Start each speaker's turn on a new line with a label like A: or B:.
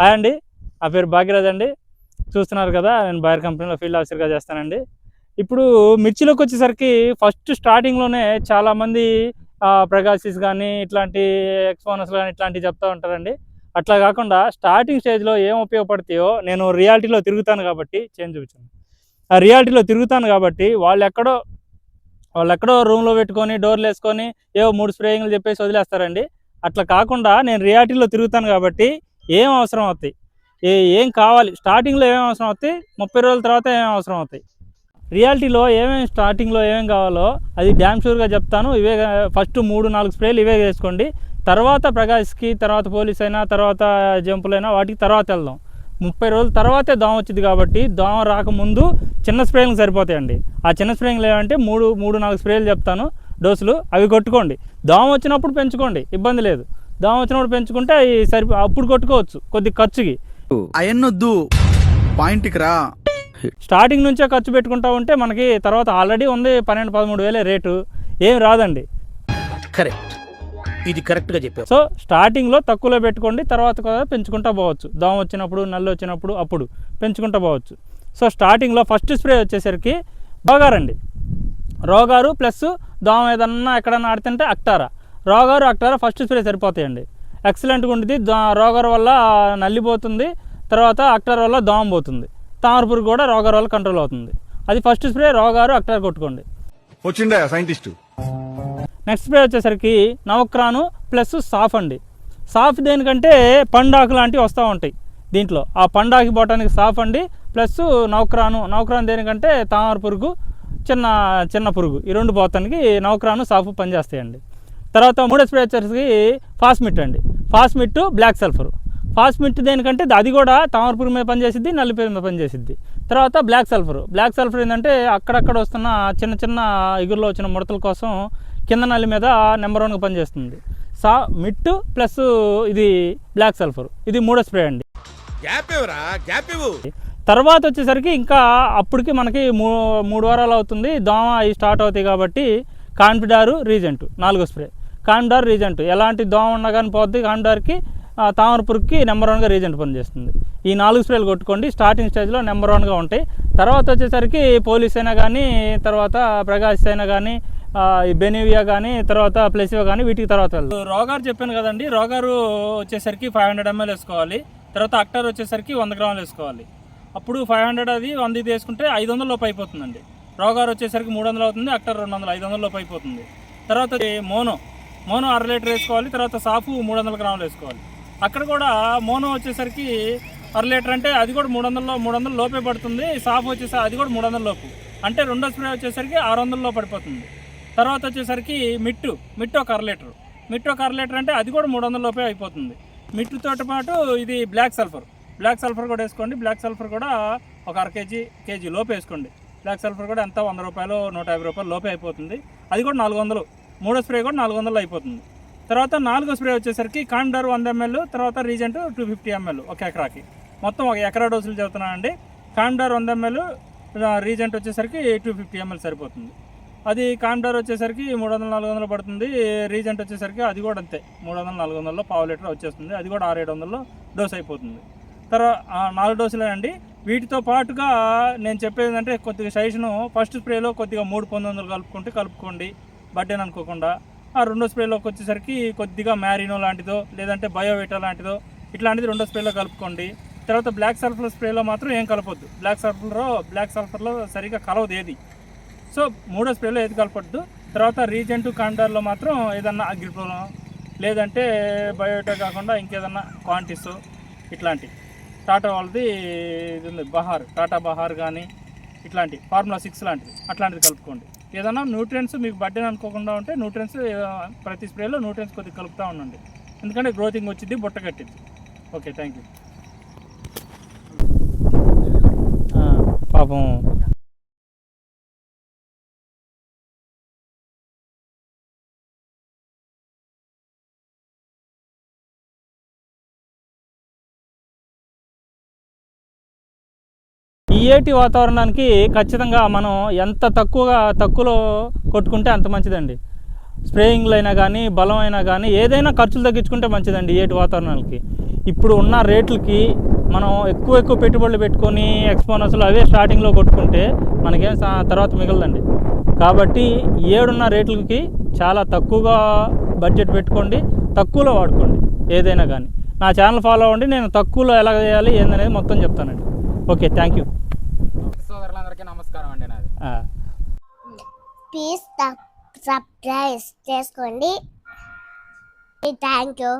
A: Hi అండి. నా పేరు భాగ్యరాజ్ అండి. చూస్తున్నారు కదా నేను బయర్ కంపెనీలో ఫీల్డ్ ఆఫీసర్గా చేస్తానండి. ఇప్పుడు మిర్చిలోకి వచ్చేసరికి ఫస్ట్ స్టార్టింగ్లోనే చాలామంది ప్రగాసిస్ కానీ ఇట్లాంటి ఎక్స్పోనస్ కానీ ఇట్లాంటివి చెప్తూ ఉంటారండి. అట్లా కాకుండా స్టార్టింగ్ స్టేజ్లో ఏం ఉపయోగపడతాయో నేను రియాలిటీలో తిరుగుతాను కాబట్టి చేంజ్ చూపించాను ఆ రియాలిటీలో తిరుగుతాను కాబట్టి వాళ్ళు ఎక్కడో వాళ్ళు ఎక్కడో రూమ్లో పెట్టుకొని డోర్లు వేసుకొని ఏవో మూడు స్ప్రేయింగ్లు చెప్పేసి వదిలేస్తారండి. అట్లా కాకుండా నేను రియాలిటీలో తిరుగుతాను కాబట్టి ఏం అవసరం అవుతాయి? ఏ ఏం కావాలి? స్టార్టింగ్లో ఏమేమి అవసరం అవుతాయి? ముప్పై రోజుల తర్వాత ఏమేమి అవసరం అవుతాయి? రియాలిటీలో ఏమేమి స్టార్టింగ్లో ఏమేమి కావాలో అది డ్యామ్ షూర్గా చెప్తాను. ఇవే ఫస్ట్ మూడు నాలుగు స్ప్రేలు ఇవే వేసుకోండి. తర్వాత ప్రకాష్కి తర్వాత పోలీస్ అయినా తర్వాత జంపులైనా వాటికి తర్వాత వెళ్దాం. ముప్పై రోజుల తర్వాతే దోమ వచ్చింది కాబట్టి దోమ రాకముందు చిన్న స్ప్రేలు సరిపోతాయండి. ఆ చిన్న స్ప్రేలు ఏమంటే మూడు మూడు నాలుగు స్ప్రేలు చెప్తాను. డోసులు అవి కొట్టుకోండి. దోమ వచ్చినప్పుడు పెంచుకోండి. ఇబ్బంది లేదు. దోమ వచ్చినప్పుడు పెంచుకుంటే అవి సరి అప్పుడు కొట్టుకోవచ్చు కొద్ది ఖర్చుకి.
B: అయన్నొద్దు. పాయింట్కి రా.
A: స్టార్టింగ్ నుంచే ఖర్చు పెట్టుకుంటా ఉంటే మనకి తర్వాత ఆల్రెడీ ఉంది పన్నెండు పదమూడు వేలే రేటు. ఏం రాదండి.
C: కరెక్ట్. ఇది కరెక్ట్గా చెప్పావు.
A: సో స్టార్టింగ్లో తక్కువలో పెట్టుకోండి తర్వాత కూడా పెంచుకుంటా పోవచ్చు. దోమ వచ్చినప్పుడు నల్లి వచ్చినప్పుడు అప్పుడు పెంచుకుంటా పోవచ్చు. సో స్టార్టింగ్లో ఫస్ట్ స్ప్రే వచ్చేసరికి రోగారండి రోగారు ప్లస్ దోమ ఏదన్నా ఎక్కడన్నా ఆడుతుంటే అక్టారా. రోగారు అక్టారా ఫస్ట్ స్ప్రే సరిపోతాయండి. ఎక్సలెంట్గా ఉంటుంది దో రోగారు వల్ల నల్లిపోతుంది. తర్వాత అక్టార్ వల్ల దోమ పోతుంది. తామరపురు కూడా రోగారు వల్ల కంట్రోల్ అవుతుంది. అది ఫస్ట్ స్ప్రే రోగారు అక్టార్ కొట్టుకోండి.
D: వచ్చిండా సైంటిస్ట్?
A: నెక్స్ట్ స్ప్రే వచ్చేసరికి నవక్రాను ప్లస్ సాఫ్ అండి సాఫ్ దేనికంటే పండాకు లాంటివి వస్తూ ఉంటాయి దీంట్లో. ఆ పండాకి పోవటానికి సాఫ్ అండి ప్లస్ నవక్రాను. నవక్రాను దేనికంటే తామర పురుగు చిన్న చిన్న పురుగు. ఈ రెండు పోతానికి నవక్రాను సాఫ్ పనిచేస్తాయండి. తర్వాత మూడో స్ప్రే వచ్చేసరికి ఫాస్మిట్ అండి. ఫాస్మిట్ బ్లాక్ సల్ఫర్. ఫాస్మిట్ దేనికంటే అది కూడా తామర పురుగు మీద పనిచేసిద్ది నల్లి పురుగు మీద పనిచేసిద్ది. తర్వాత బ్లాక్ సల్ఫర్. బ్లాక్ సల్ఫర్ ఏంటంటే అక్కడక్కడ వస్తున్న చిన్న చిన్న ఇగురులో వచ్చిన ముడతల కోసం కింద నల్లి మీద నెంబర్ వన్గా పనిచేస్తుంది. సా మిట్ ప్లస్ ఇది బ్లాక్ సల్ఫర్. ఇది మూడో స్ప్రే అండి. తర్వాత వచ్చేసరికి ఇంకా అప్పటికి మనకి మూ మూడు వారాలు అవుతుంది. దోమ అవి స్టార్ట్ అవుతాయి కాబట్టి కాన్ఫిడారు రీజెంట్. నాలుగో స్ప్రే. Condor Regent. ఎలాంటి దోమ ఉన్నా కానీ పోద్ది కాండార్కి తామరపురికి తామర పురుగుకి నెంబర్ వన్గా రీజెంట్ పనిచేస్తుంది. ఈ నాలుగు స్ప్రేలు కొట్టుకోండి స్టార్టింగ్ స్టేజ్లో నెంబర్ వన్గా ఉంటాయి. తర్వాత వచ్చేసరికి పోలీస్ అయినా కానీ తర్వాత ప్రకాశ్ అయినా కానీ ఈ బెనివియా కానీ తర్వాత ప్లెసివా కానీ వీటికి తర్వాత వెళ్దాం. రోగారు చెప్పాను కదండి రోగారు వచ్చేసరికి ఫైవ్ హండ్రెడ్ ఎంఎల్ వేసుకోవాలి. తర్వాత అక్టర్ వచ్చేసరికి వంద గ్రాములు వేసుకోవాలి. అప్పుడు ఫైవ్ హండ్రెడ్ అది వంద ఇది వేసుకుంటే ఐదు వందల లోపు అయిపోతుందండి. రోగారు వచ్చేసరికి మూడు వందలు అవుతుంది అక్టర్ రెండు వందలు ఐదు వందల లోపు అయిపోతుంది. తర్వాత మోనో. మోనో అర లీటర్ వేసుకోవాలి తర్వాత సాఫు మూడు వందల గ్రాములు వేసుకోవాలి. అక్కడ కూడా మోనో వచ్చేసరికి అర లీటర్ అంటే అది కూడా మూడు వందల మూడు వందల లోపే పడుతుంది. సాఫ్ వచ్చేసరికి అది కూడా మూడు వందల లోపు. అంటే రెండో స్ప్రే వచ్చేసరికి ఆరు వందల్లో పడిపోతుంది. తర్వాత వచ్చేసరికి మిట్టు మిట్టు ఒక అర లీటర్. మిట్టు ఒక అర లీటర్ అంటే అది కూడా మూడు వందల లోపే అయిపోతుంది. మిట్టుతో పాటు ఇది బ్లాక్ సల్ఫర్. బ్లాక్ సల్ఫర్ కూడా వేసుకోండి. బ్లాక్ సల్ఫర్ కూడా ఒక అర కేజీ కేజీ లోపు వేసుకోండి. బ్లాక్ సల్ఫర్ కూడా ఎంత? వంద రూపాయలు నూట యాభై రూపాయలు లోపే అయిపోతుంది. అది కూడా నాలుగు వందలు. మూడో స్ప్రే కూడా నాలుగు వందలు అయిపోతుంది. తర్వాత నాలుగో స్ప్రే వచ్చేసరికి కాండర్ వంద ఎంఎల్ తర్వాత రీజెంట్ టూ ఫిఫ్టీ ఎంఎల్ ఒక ఎకరాకి. మొత్తం ఒక ఎకరా డోసులు చెబుతున్నానండి. కాండర్ వంద ఎంఎల్ రీజెంట్ వచ్చేసరికి టూ ఫిఫ్టీ ఎంఎల్ సరిపోతుంది. అది కాండార్ వచ్చేసరికి మూడు వందల నాలుగు వందలు పడుతుంది. రీజెంట్ వచ్చేసరికి అది కూడా అంతే మూడు వందల నాలుగు వందల్లో పావు లీటర్ వచ్చేస్తుంది. అది కూడా ఆరు ఏడు వందల్లో డోస్ అయిపోతుంది. తర్వాత నాలుగు డోసులే అండి. వీటితో పాటుగా నేను చెప్పేది అంటే కొద్దిగా సైజును ఫస్ట్ స్ప్రేలో కొద్దిగా మూడు పంతొమ్మిది వందలు కలుపుకుంటే కలుపుకోండి. బర్త్డే అనుకోకుండా ఆ రెండో స్ప్రేలోకి వచ్చేసరికి కొద్దిగా మ్యారినో లాంటిదో లేదంటే బయోవిటా లాంటిదో ఇట్లాంటిది రెండో స్ప్రేలో కలుపుకోండి. తర్వాత బ్లాక్ సల్ఫర్ స్ప్రేలో మాత్రం ఏం కలపొద్దు. బ్లాక్ సల్ఫర్లో బ్లాక్ సల్ఫర్లో సరిగా కలవదు ఏది. సో మూడో స్ప్రేలో ఏది కలపొద్దు. తర్వాత రీజెంట్ కాండార్లో మాత్రం ఏదన్నా అగ్రిప్రోలో లేదంటే బయోటా కాకుండా ఇంకేదన్నా క్వాంటిస్ ఇట్లాంటి. టాటా వాళ్ళది ఇది ఉంది బహార్. టాటా బహార్ కానీ ఇట్లాంటి. ఫార్ములా సిక్స్ లాంటిది. అట్లాంటిది కలుపుకోండి. ఏదైనా న్యూట్రియన్స్ మీకు బర్త్డే అనుకోకుండా ఉంటే న్యూట్రియన్స్ ప్రతి స్ప్రేలో న్యూట్రియన్స్ కొద్దిగా కలుపుతూ ఉండండి. ఎందుకంటే గ్రోతింగ్ వచ్చింది బుట్ట కట్టింది. ఓకే థ్యాంక్ యూ పాపం ఈ ఏటి వాతావరణానికి ఖచ్చితంగా మనం ఎంత తక్కువగా తక్కువలో కొట్టుకుంటే అంత మంచిదండి. స్ప్రేయింగ్లు అయినా కానీ బలం అయినా కానీ ఏదైనా ఖర్చులు తగ్గించుకుంటే మంచిదండి ఈఏటి ఏటి వాతావరణానికి. ఇప్పుడు ఉన్న రేట్లకి మనం ఎక్కువ ఎక్కువ పెట్టుబడులు పెట్టుకొని ఎక్స్పోనర్స్లు అవే స్టార్టింగ్లో కొట్టుకుంటే మనకేం తర్వాత మిగలదండి. కాబట్టి ఏడున్న రేట్లకి చాలా తక్కువగా బడ్జెట్ పెట్టుకోండి తక్కువలో వాడుకోండి ఏదైనా కానీ నా ఛానల్ ఫాలో అవ్వండి నేను తక్కువలో ఎలా చేయాలి ఏందనేది మొత్తం చెప్తానండి. Okay thank you.
E: Please subscribe చేసుకోండి థ్యాంక్ యూ